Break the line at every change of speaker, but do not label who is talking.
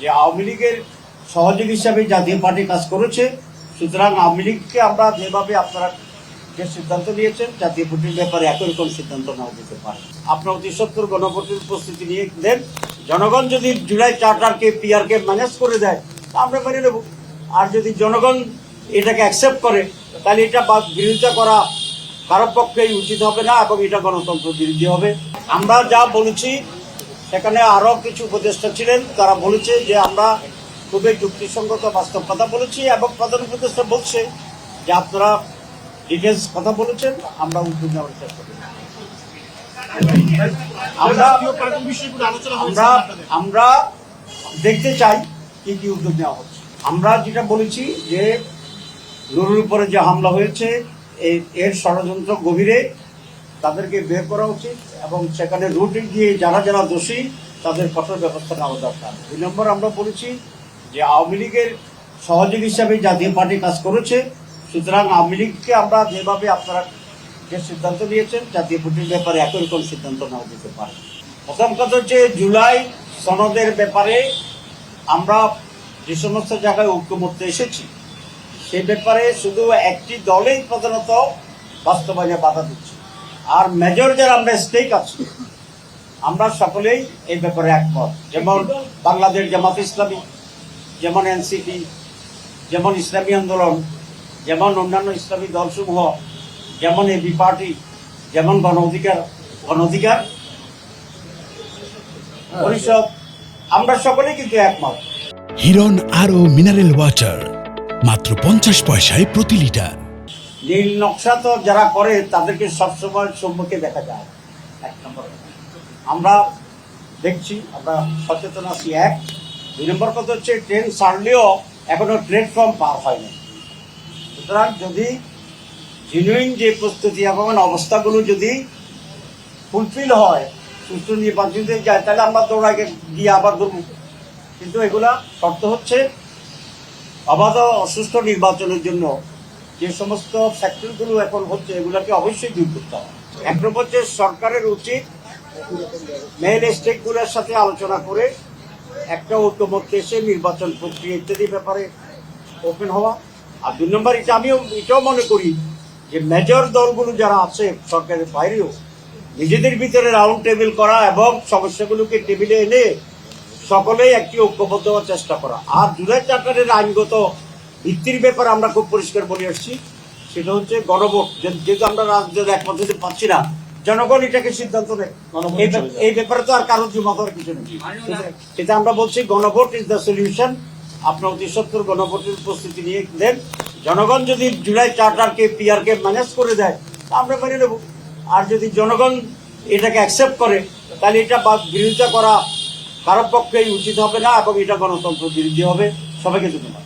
যে আওয়ামী লীগের সহযোগী হিসাবে জাতীয় পার্টি কাজ করেছে, সুতরাং আওয়ামী লীগকে আমরা যেভাবে আপনারা যে সিদ্ধান্ত নিয়েছেন, জাতীয় পার্টির ব্যাপারে একই রকম সিদ্ধান্ত নাও দিতে পারে। আপনার অতি সত্তর গণভোটের উপস্থিতি নিয়ে দেন। জনগণ যদি জুলাই চার্টারকে, পিআরকে ম্যানেজ করে দেয়, তা আমরা মেনে নেব। আর যদি জনগণ এটাকে অ্যাকসেপ্ট করে, তাহলে এটা বিরোধিতা করা কারোর পক্ষেই উচিত হবে না এবং এটা গণতন্ত্র বিরোধী হবে। আমরা যা বলেছি সেখানে আরও কিছু উপদেষ্টা ছিলেন, তারা বলেছে যে আমরা খুবই যুক্তিসঙ্গত বাস্তব কথা বলেছি এবং প্রধান উপদেষ্টা বলছে যে আপনারা ডিটেলস কথা বলেছেন, আমরা উদ্যোগ নেওয়ার চেষ্টা করি আমরা আমরা আমরা দেখতে চাই কি কি উদ্যোগ নেওয়া হচ্ছে। আমরা যেটা বলেছি যে নুরুর উপরে যে হামলা হয়েছে এর ষড়যন্ত্র গভীরে তাদেরকে বের করা উচিত এবং সেখানে রুটে গিয়ে যারা যারা দোষী, তাদের কঠোর ব্যবস্থা নেওয়া দরকার। দুই নম্বর আমরা বলেছি যে আওয়ামী লীগের সহযোগী হিসাবে জাতীয় পার্টি কাজ করেছে, সুতরাং আওয়ামী লীগকে আমরা যেভাবে আপনারা যে সিদ্ধান্ত নিয়েছেন, জাতীয় পার্টির ব্যাপারে একই রকম সিদ্ধান্ত নাও দিতে পারে। প্রথম কথা হচ্ছে জুলাই সনদের ব্যাপারে আমরা যে সমস্ত জায়গায় ঐক্যমত্যে এসেছি, সে ব্যাপারে শুধু একটি দলেই প্রধানত বাস্তবায়নে বাধা দিচ্ছে। আর মেজর যারা আমরা স্টেক আছি, আমরা সকলেই এই ব্যাপারে একমত। যেমন বাংলাদেশ জামাত ইসলামী, যেমন এনসিপি যেমন ইসলামী আন্দোলন, যেমন অন্যান্য ইসলামী দলসমূহ, যেমন এবি পার্টি যেমন গণ অধিকার গণ অধিকার, পরিষদ, আমরা সকলেই কিন্তু একমত।
হিরন আরও মিনারেল ওয়াটার মাত্র পঞ্চাশ পয়সায় প্রতি লিটার।
নীল নকশা তো যারা করে, তাদেরকে সবসময় সম্মুখে দেখা যায়। এক নম্বর আমরা দেখছি, আমরা সচেতন আছি। এক, দুই নম্বর কথা হচ্ছে, ট্রেন ছাড়লেও এখনও প্ল্যাটফর্ম পার হয়নি। সুতরাং যদি জেনুইন যে প্রস্তুতি এবং অবস্থাগুলো যদি ফুলফিল হয়, সুষ্ঠু নির্বাচন যায়, তাহলে আমরা দৌড়াকে গিয়ে আবার ধরব। কিন্তু এগুলা শর্ত হচ্ছে, অবাধ অসুস্থ নির্বাচনের জন্য যে সমস্ত ফ্যাক্টরিগুলো এখন হচ্ছে, এগুলোকে অবশ্যই দূর করতে হবে। এক নম্বর হচ্ছে সরকারের উচিত মেল স্টেকগুলোর সাথে আলোচনা করে একটা ঐক্যমত্যে এসে নির্বাচন প্রক্রিয়া ইত্যাদি ব্যাপারে ওপেন হওয়া। আর দুই নম্বর, এটা আমিও, এটাও মনে করি যে মেজর দলগুলো যারা আছে সরকারের বাইরেও, নিজেদের ভিতরে রাউন্ড টেবিল করা এবং সমস্যাগুলোকে টেবিলে এনে সকলেই একটি ঐক্যবদ্ধ হওয়ার চেষ্টা করা। আর জুলাই চার্টারের আইনগত ভিত্তির ব্যাপারে আমরা খুব পরিষ্কার বলে আসছি। সেটা হচ্ছে গণভোট। যেহেতু আমরা রাজ্যের একমত হতে পারছি না জনগণ এটাকে সিদ্ধান্ত নেয়। এই ব্যাপারে তো আর কারও জমা দেওয়ার কিছু নেই। সেটা আমরা বলছি গণভোট ইজ দ্য সলিউশন আপনার অতি সত্তর গণভোটের উপস্থিতি নিয়ে দেন। জনগণ যদি জুলাই চার্টারকে পিআরকে ম্যানেজ করে দেয় তা আমরা মেনে নেব। আর যদি জনগণ এটাকে অ্যাকসেপ্ট করে তাহলে এটা বা- বিরোধিতা করা কারোর পক্ষেই উচিত হবে না এবং এটা গণতন্ত্র বিরোধী হবে। সবাইকে ধন্যবাদ।